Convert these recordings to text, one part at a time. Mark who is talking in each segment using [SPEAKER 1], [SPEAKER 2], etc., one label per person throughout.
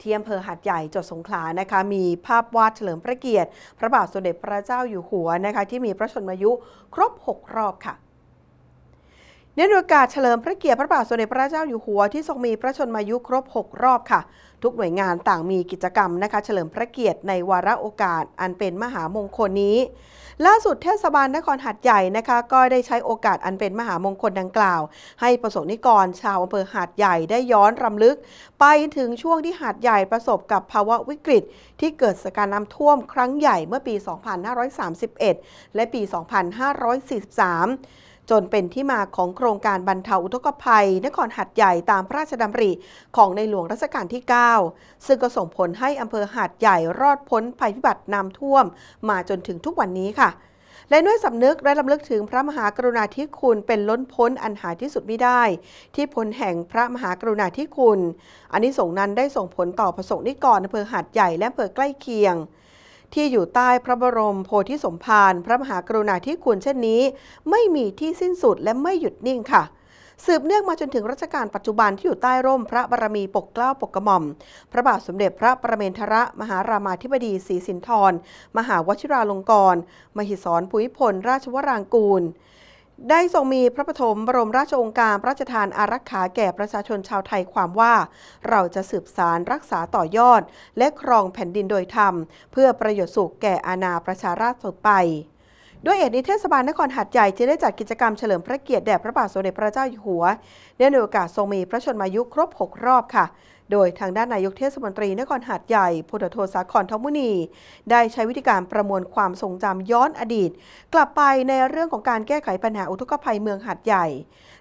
[SPEAKER 1] ที่อำเภอหัดใหญ่จังหวัดสงขลานะคะมีภาพวาดเฉลิมพระเกียรติ พระบาทสมเด็จพระเจ้าอยู่หัวนะคะที่มีพระชนมายุครบ 6 รอบค่ะ เนื่องในโอกาสเฉลิมพระเกียรติพระบาทสมเด็จพระเจ้าอยู่หัวที่ทรงมีพระชนมายุครบ 6 รอบค่ะ ทุกหน่วยงานต่างมีกิจกรรมนะคะ เฉลิมพระเกียรติในวาระโอกาสอันเป็นมหามงคลนี้ ล่าสุดเทศบาลนครหัดใหญ่นะคะ ก็ได้ใช้โอกาสอันเป็นมหามงคลดังกล่าว ให้ประสบนิกรชาวอำเภอหาดใหญ่ได้ย้อนรำลึก ไปถึงช่วงที่หาดใหญ่ประสบกับภาวะวิกฤต ที่เกิดสถานการณ์น้ำท่วมครั้งใหญ่เมื่อปี 2531 และปี 2543 จนเป็นที่มาของโครงการบรรเทาอุทกภัย นครหัดใหญ่ตามพระราชดำริของในหลวงรัชกาลที่ 9 ซึ่งก็ส่งผลให้อำเภอหาดใหญ่รอดพ้นภัยพิบัติน้ำท่วม มาจนถึงทุกวันนี้ค่ะและด้วยสำนึกและลำลึกถึงพระมหากรุณาธิคุณเป็นล้นพ้นอันหาที่สุดไม่ได้ ที่ผลแห่งพระมหากรุณาธิคุณ อันนี้ส่งนั้นได้ส่งผลต่อประสงค์นิกรอำเภอหาดใหญ่และอำเภอใกล้เคียง ที่อยู่ใต้พระบรมโพธิสมภารพระมหากรุณาธิคุณเช่นนี้ ไม่มีที่สิ้นสุดและไม่หยุดนิ่งค่ะสืบเนื่องมาจนถึงรัชกาลปัจจุบันที่อยู่ใต้ร่มพระบารมีปกเกล้าปกกระหม่อม พระบาทสมเด็จพระประเมนทรมหารามาธิบดีศรีสินธร มหาวชิราลงกรณ์มหิศรภูมิพล ราชวรางกูล ได้ทรงมีพระปฐมบรมราชองการพระราชทานอารักขาแก่ประชาชนชาวไทยความว่า เราจะสืบสารรักษาต่อยอด และครองแผ่นดินโดยธรรม เพื่อประโยชน์สุขแก่อาณาประชาราษฎร์ต่อไปด้วยเหตุนี้เทศบาลนครหัดใหญ่จึงได้จัดกิจกรรมเฉลิมพระเกียรติแด่พระบาทสมเด็จพระเจ้าอยู่หัวเนื่องในโอกาสทรงมีพระชนมายุครบ 6 รอบค่ะ โดยทางด้านนายกเทศมนตรีนครหาดใหญ่พลโทสาครทองมุนี ได้ใช้วิธีการประมวลความทรงจำย้อนอดีต กลับไปในเรื่องของการแก้ไขปัญหาอุทกภัยเมืองหาดใหญ่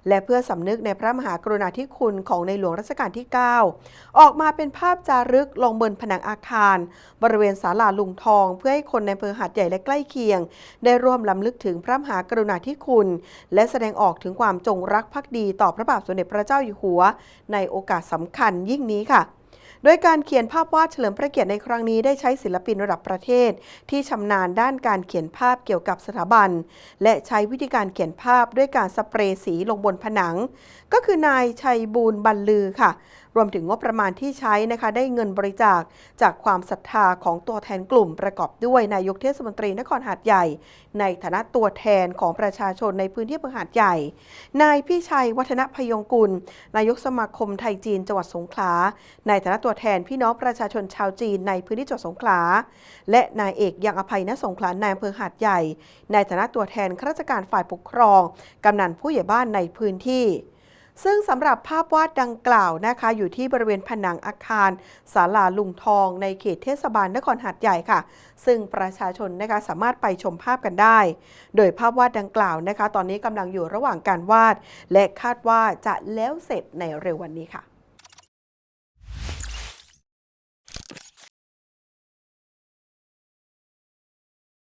[SPEAKER 1] และเพื่อสำนึกในพระมหากรุณาธิคุณของในหลวงรัชกาลที่ 9 ออกมาเป็นภาพจารึกลงบนผนังอาคาร บริเวณศาลาลุงทอง เพื่อให้คนในอำเภอหาดใหญ่และใกล้เคียง ได้ร่วมลำลึกถึงพระมหากรุณาธิคุณ และแสดงออกถึงความจงรักภักดีต่อพระบาทสมเด็จพระเจ้าอยู่หัว ในโอกาสสำคัญยิ่งนี้ค่ะโดยการเขียนภาพวาดเฉลิมพระเกียรติในครั้งนี้ได้ใช้ศิลปินระดับประเทศ ที่ชำนาญด้านการเขียนภาพเกี่ยวกับสถาบัน และใช้วิธีการเขียนภาพด้วยการสเปรย์สีลงบนผนัง ก็คือนายชัยบูรณ์บรรลือค่ะ รวมถึงงบประมาณที่ใช้นะคะได้เงินบริจาคจากความศรัทธาของตัวแทนกลุ่มประกอบด้วยนายกเทศมนตรีนครหาดใหญ่ ในฐานะตัวแทนของประชาชนในพื้นที่อำเภอหาดใหญ่ นายพี่ชัยวัฒนพยงกุล นายกสมาคมไทยจีนจังหวัดสงขลา ในฐานะตัวแทนพี่น้องประชาชนชาวจีนในพื้นที่จังหวัดสงขลา และนายเอกยังอภัยณสงขลานายอำเภอหาดใหญ่ ในฐานะตัวแทนข้าราชการฝ่ายปกครอง กำนันผู้ใหญ่บ้านในพื้นที่ ซึ่งสำหรับภาพวาดดังกล่าวนะคะ อยู่ที่บริเวณผนังอาคารศาลาลุงทองในเขตเทศบาลนครหัดใหญ่ค่ะ ซึ่งประชาชนนะคะสามารถไปชมภาพกันได้ โดยภาพวาดดังกล่าวนะคะ ตอนนี้กำลังอยู่ระหว่างการวาด และคาดว่าจะแล้วเสร็จในเร็ววันนี้ค่ะ